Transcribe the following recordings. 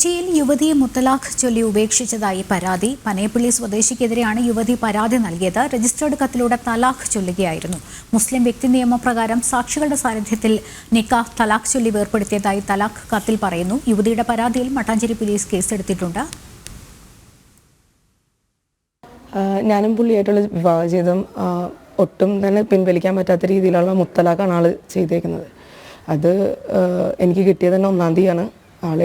കൊച്ചിയിൽ യുവതിയെ മുത്തലാഖ് ചൊല്ലി ഉപേക്ഷിച്ചതായി പരാതി. പനയപ്പള്ളി സ്വദേശിക്കെതിരെയാണ് യുവതി പരാതി നൽകിയത്. രജിസ്റ്റേർഡ് കത്തിലൂടെ തലാഖ് ചൊല്ലുകയായിരുന്നു. മുസ്ലിം വ്യക്തി നിയമപ്രകാരം സാക്ഷികളുടെ സാന്നിധ്യത്തിൽ നിക്കാഹ് തലാഖ് ചൊല്ലി വേർപ്പെടുത്തിയതായി തലാഖ് കത്തിൽ പറയുന്നു. യുവതിയുടെ പരാതിയിൽ മട്ടാഞ്ചേരി പോലീസ് കേസെടുത്തിട്ടുണ്ട്. ഞാനും പുള്ളിയായിട്ടുള്ള വിവാഹ ജീവിതം ഒട്ടും തന്നെ പിൻവലിക്കാൻ പറ്റാത്ത രീതിയിലുള്ള മുത്തലാഖാണ് ആൾ ചെയ്തേക്കുന്നത്. അത് എനിക്ക് കിട്ടിയത് തന്നെ ഒന്നാം തീയതിയാണ്. ആൾ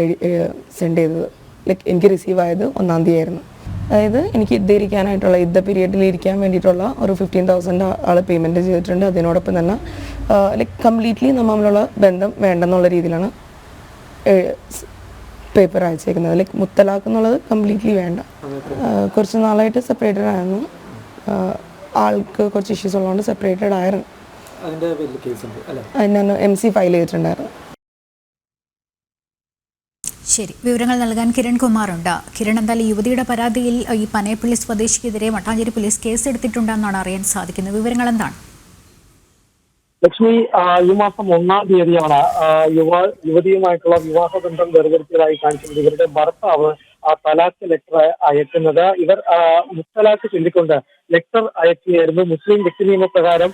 സെൻഡ് ചെയ്തത്. ലൈക്ക് എനിക്ക് റിസീവ് ആയത് ഒന്നാം തീയതി ആയിരുന്നു അതായത് എനിക്ക് ഇരിക്കാനായിട്ടുള്ള ഇദ്ദ പീരിയഡിൽ ഇരിക്കാൻ വേണ്ടിയിട്ടുള്ള ഒരു ഫിഫ്റ്റീൻ തൗസൻഡ് ആൾ പേയ്മെന്റ് ചെയ്തിട്ടുണ്ട്. അതിനോടൊപ്പം തന്നെ ലൈക്ക് കംപ്ലീറ്റ്ലി നമ്മളുള്ള ബന്ധം വേണ്ടെന്നുള്ള രീതിയിലാണ് പേപ്പർ അയച്ചേക്കുന്നത്. ലൈക്ക് മുത്തലാഖ് എന്നുള്ളത് കംപ്ലീറ്റ്ലി വേണ്ട കുറച്ച് നാളായിട്ട് സെപ്പറേറ്റഡ് ആയിരുന്നു. ആൾക്ക് കുറച്ച് ഇഷ്യൂസ് ഉള്ളതുകൊണ്ട് സെപ്പറേറ്റഡ് ആയിരുന്നു. അതിന് എം സി ഫയൽ ചെയ്തിട്ടുണ്ടായിരുന്നു. ശരി. വിവരങ്ങൾ നൽകാൻ കിരൺ കുമാറുണ്ട്. കിരൺ എന്തായാലും യുവതിയുടെ പരാതിയിൽ ഈ പനയപ്പള്ളി സ്വദേശിക്കെതിരെ മട്ടാഞ്ചേരി പോലീസ് കേസ് എടുത്തിട്ടുണ്ടെന്നാണ് അറിയാൻ സാധിക്കുന്നത്. വിവരങ്ങൾ എന്താണ്? ലക്ഷ്മി ഈ മാസം ഒന്നാം തീയതിയാണ് യുവ യുവതിയുമായിട്ടുള്ള വിവാഹ ബന്ധം വേർപെടുത്തിയതായി കാണിക്കുന്നത് ഇവരുടെ ഭർത്താവ് തലാഖ് ലെറ്റർ അയക്കുന്നത്. ഇവർ മുത്തലാഖ് ചൊല്ലിക്കൊണ്ട് ലെറ്റർ അയക്കുകയായിരുന്നു. മുസ്ലിം വ്യക്തി നിയമപ്രകാരം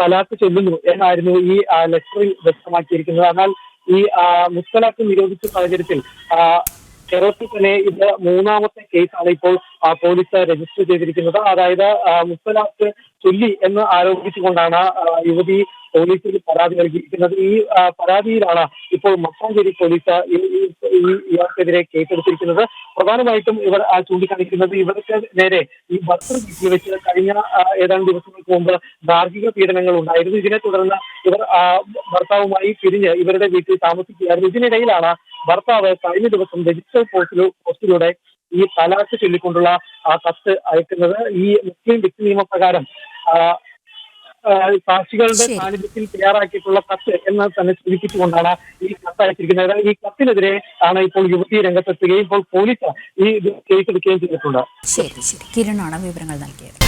തലാഖ് ചൊല്ലുന്നു എന്നായിരുന്നു ഈ ലെറ്ററിൽ വ്യക്തമാക്കിയിരിക്കുന്നത്. എന്നാൽ ഈ മുത്തലാഖ് നിരോധിച്ച സാഹചര്യത്തിൽ കേരളത്തിൽ തന്നെ ഇത് മൂന്നാമത്തെ കേസാണ് ഇപ്പോൾ പോലീസ് രജിസ്റ്റർ ചെയ്തിരിക്കുന്നത്. അതായത് മുത്തലാഖ് ചൊല്ലി എന്ന് ആരോപിച്ചുകൊണ്ടാണ് യുവതി പോലീസിൽ പരാതി നൽകിയിരിക്കുന്നത്. ഈ പരാതിയിലാണ് ഇപ്പോൾ മട്ടാഞ്ചേരി പോലീസ് ഇയാൾക്കെതിരെ കേസെടുത്തിരിക്കുന്നത്. പ്രധാനമായിട്ടും ഇവർ ചൂണ്ടിക്കാണിക്കുന്നത് ഇവർക്ക് നേരെ ഈ ഭർത്തൃ വീട്ടിൽ വെച്ച് കഴിഞ്ഞ ഏതാനും ദിവസങ്ങൾക്ക് മുമ്പ് ഗാർഹിക പീഡനങ്ങൾ ഉണ്ടായിരുന്നു. ഇതിനെ തുടർന്ന് ഇവർ ഭർത്താവുമായി പിരിഞ്ഞ് ഇവരുടെ വീട്ടിൽ താമസിക്കുകയായിരുന്നു. ഇതിനിടയിലാണ് ഭർത്താവ് കഴിഞ്ഞ ദിവസം രജിസ്റ്റർ പോസ്റ്റിലൂ പോസ്റ്റിലൂടെ ഈ തലാക്ക് ചൊല്ലിക്കൊണ്ടുള്ള ആ കത്ത് അയക്കുന്നത്. ഈ മുസ്ലിം വ്യക്തി നിയമപ്രകാരം സാക്ഷികളുടെ. സാന്നിധ്യത്തിൽ തയ്യാറാക്കിയിട്ടുള്ള കത്ത് എന്ന് തന്നെ സൂചിപ്പിച്ചുകൊണ്ടാണ് ഈ കത്ത് അയച്ചിരിക്കുന്നത്. ഈ കത്തിനെതിരെ ആണ് ഇപ്പോൾ യുവതി രംഗത്തെത്തുകയും ഇപ്പോൾ പോലീസ് ഈ കേസ് കേസെടുക്കുകയും ചെയ്തിട്ടുണ്ട്. ശരി ശരി. കിരണാണ് വിവരങ്ങൾ നൽകിയത്.